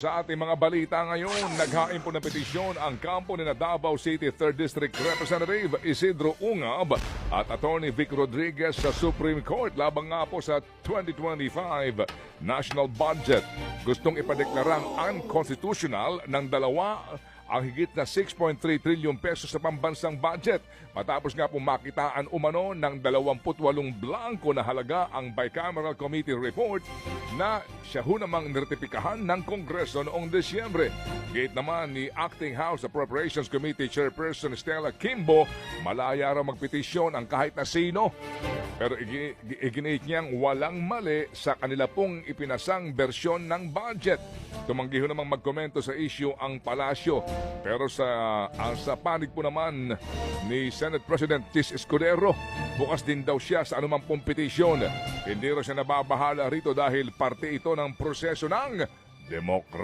Sa ating mga balita ngayon, naghain po ng petisyon ang kampo ni Davao City 3rd District Representative Isidro Ungab at Attorney Vic Rodriguez sa Supreme Court labang nga po sa 2025 national budget. Gustong ipadeklarang unconstitutional ng dalawa ang higit na 6.3 trilyong pesos sa pambansang budget matapos nga po makitaan umano ng 28 blanco na halaga ang bicameral committee report na siya ho namang nertipikahan ng Kongreso noong Desyembre. Gate naman ni Acting House Appropriations Committee Chairperson Stella Kimbo, malaya raw magpetisyon ang kahit na sino. Pero igi- igi- iginit niyang walang mali sa kanila pong ipinasang bersyon ng budget. Tumanggi ho namang magkomento sa issue ang palasyo. Pero sa, ang sa panig po naman ni Senate President Tis Escudero, bukas din daw siya sa anumang pong petisyon. Hindi raw siya nababahala rito dahil parte ito ng proseso ng demokrasya.